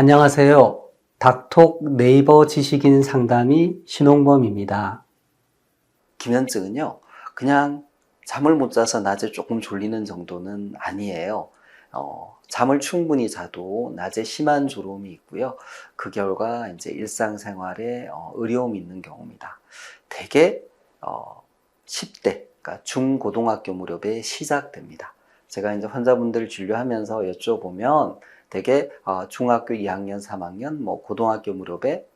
안녕하세요. 닥톡 네이버 지식인 상담이 신홍범입니다. 기면증은요, 그냥 잠을 못 자서 낮에 조금 졸리는 정도는 아니에요. 어, 잠을 충분히 자도 낮에 심한 졸음이 있고요. 그 결과 이제 일상생활에 어, 어려움이 있는 경우입니다. 대개 어, 10대, 그러니까 중고등학교 무렵에 시작됩니다. 제가 이제 환자분들 진료하면서 여쭤보면 대개 어, 중학교 2학년, 3학년, 뭐 고등학교 무렵에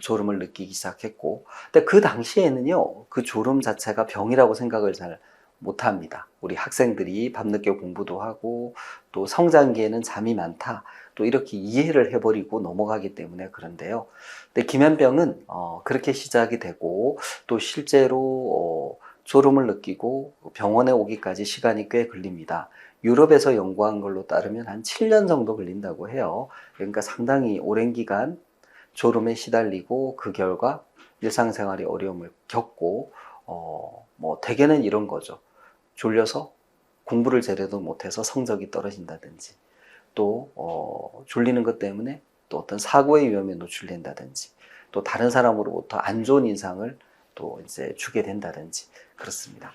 졸음을 느끼기 시작했고, 근데 그 당시에는요, 그 졸음 자체가 병이라고 생각을 잘 못합니다. 우리 학생들이 밤늦게 공부도 하고, 또 성장기에는 잠이 많다, 또 이렇게 이해를 해버리고 넘어가기 때문에 그런데요. 근데 기면병은 어, 그렇게 시작이 되고, 또 실제로 어, 졸음을 느끼고 병원에 오기까지 시간이 꽤 걸립니다. 유럽에서 연구한 걸로 따르면 한 7년 정도 걸린다고 해요. 그러니까 상당히 오랜 기간 졸음에 시달리고 그 결과 일상생활에 어려움을 겪고 어, 뭐 대개는 이런 거죠. 졸려서 공부를 제대로 못해서 성적이 떨어진다든지 또 어, 졸리는 것 때문에 또 어떤 사고의 위험에 노출된다든지 또 다른 사람으로부터 안 좋은 인상을 또 이제 주게 된다든지 그렇습니다.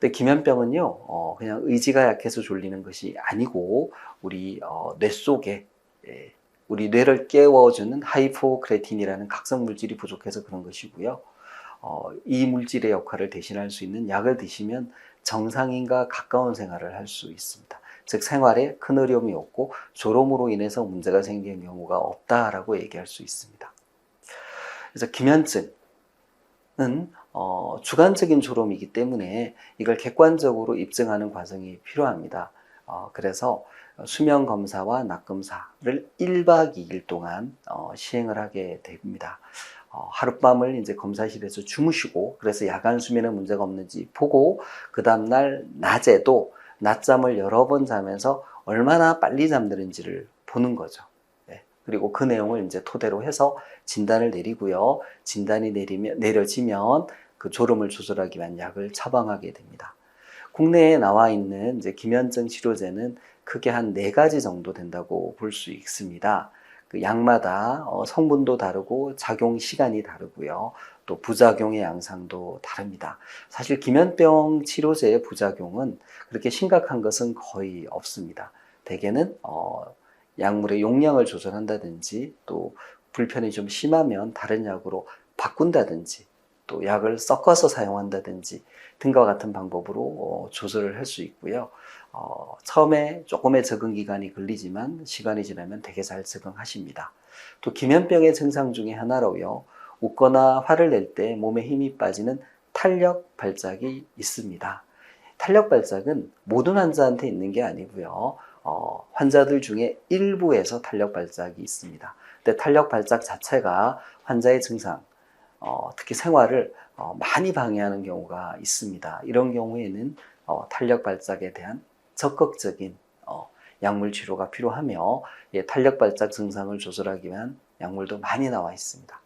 근데 기면병은요, 어, 그냥 의지가 약해서 졸리는 것이 아니고 우리 어, 뇌 속에 예, 우리 뇌를 깨워주는 하이포크레틴이라는 각성 물질이 부족해서 그런 것이고요. 어, 이 물질의 역할을 대신할 수 있는 약을 드시면 정상인과 가까운 생활을 할 수 있습니다. 즉 생활에 큰 어려움이 없고 졸음으로 인해서 문제가 생기는 경우가 없다라고 얘기할 수 있습니다. 그래서 기면증 은 어, 주관적인 졸음이기 때문에 이걸 객관적으로 입증하는 과정이 필요합니다. 어, 그래서 수면 검사와 낙 검사를 1박 2일 동안 어, 시행을 하게 됩니다. 어, 하룻밤을 이제 검사실에서 주무시고 그래서 야간 수면에 문제가 없는지 보고 그 다음날 낮에도 낮잠을 여러 번 자면서 얼마나 빨리 잠드는지를 보는 거죠. 네. 그리고 그 내용을 이제 토대로 해서 진단을 내리고요. 진단이 내리면, 내려지면 그 졸음을 조절하기 위한 약을 처방하게 됩니다. 국내에 나와 있는 이제 기면증 치료제는 크게 한 네 가지 정도 된다고 볼 수 있습니다. 그 약마다 어, 성분도 다르고 작용 시간이 다르고요. 또 부작용의 양상도 다릅니다. 사실 기면병 치료제의 부작용은 그렇게 심각한 것은 거의 없습니다. 대개는 어, 약물의 용량을 조절한다든지 또 불편이 좀 심하면 다른 약으로 바꾼다든지 또 약을 섞어서 사용한다든지 등과 같은 방법으로 어, 조절을 할 수 있고요. 어, 처음에 조금의 적응 기간이 걸리지만 시간이 지나면 되게 잘 적응하십니다. 또 기면병의 증상 중에 하나로요. 웃거나 화를 낼 때 몸에 힘이 빠지는 탄력 발작이 있습니다. 탄력 발작은 모든 환자한테 있는 게 아니고요. 어, 환자들 중에 일부에서 탄력 발작이 있습니다. 근데 탄력 발작 자체가 환자의 증상, 어, 특히 생활을 어, 많이 방해하는 경우가 있습니다. 이런 경우에는 어, 탄력 발작에 대한 적극적인 어, 약물 치료가 필요하며 예, 탄력 발작 증상을 조절하기 위한 약물도 많이 나와 있습니다.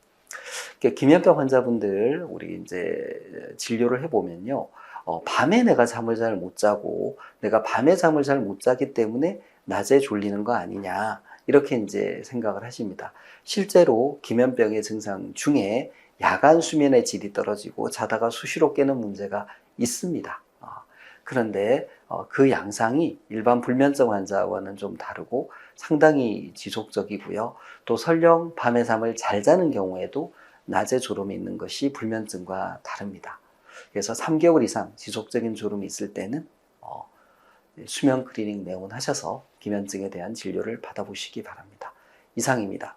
기면병 환자분들 우리 이제 진료를 해보면요, 어, 밤에 내가 잠을 잘 못 자고 내가 밤에 잠을 잘 못 자기 때문에 낮에 졸리는 거 아니냐 이렇게 이제 생각을 하십니다. 실제로 기면병의 증상 중에 야간 수면의 질이 떨어지고 자다가 수시로 깨는 문제가 있습니다. 어, 그런데 어, 그 양상이 일반 불면증 환자와는 좀 다르고 상당히 지속적이고요. 또 설령 밤에 잠을 잘 자는 경우에도 낮에 졸음이 있는 것이 불면증과 다릅니다. 그래서 3개월 이상 지속적인 졸음이 있을 때는 어, 수면 클리닉 내원하셔서 기면증에 대한 진료를 받아보시기 바랍니다. 이상입니다.